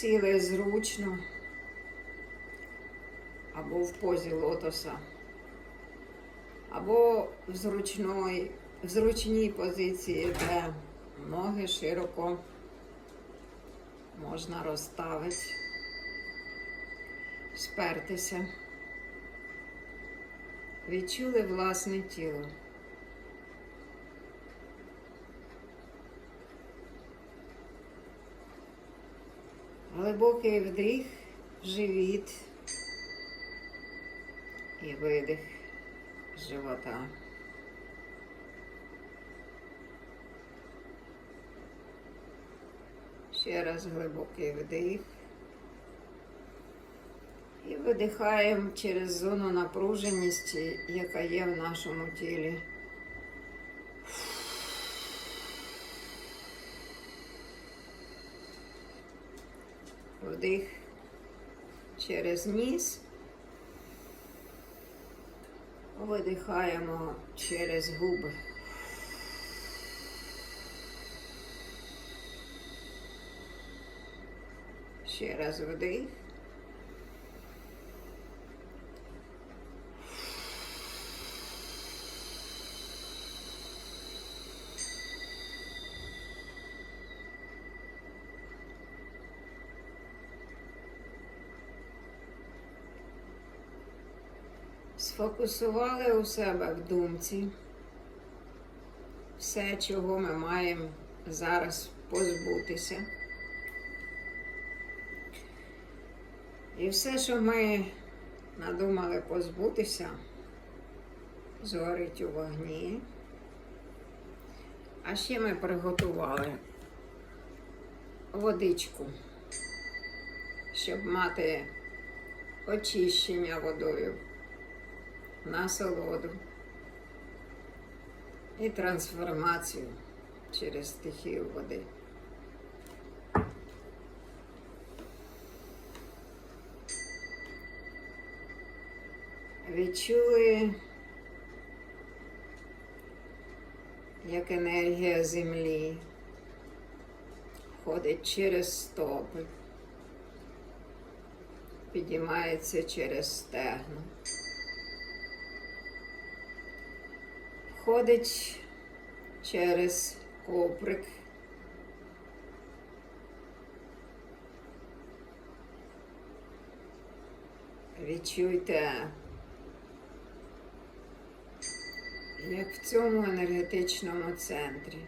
Сіли зручно або в позі лотоса, або в зручної, в зручній позиції, де ноги широко можна розставити, спертися. Відчули власне тіло. Глибокий вдих, живіт і видих живота. Ще раз глибокий вдих. І видихаємо через зону напруженості, яка є в нашому тілі. Вдих через ніс. Видихаємо через губи. Ще раз вдих. Сфокусували у себе в думці все, чого ми маємо зараз позбутися. І все, що ми надумали позбутися, згорить у вогні. А ще ми приготували водичку, щоб мати очищення водою насолоду і трансформацію через стихію води. Відчули, як енергія землі входить через стопи, підіймається через стегно. Входить через коприк. Відчуйте, як в цьому енергетичному центрі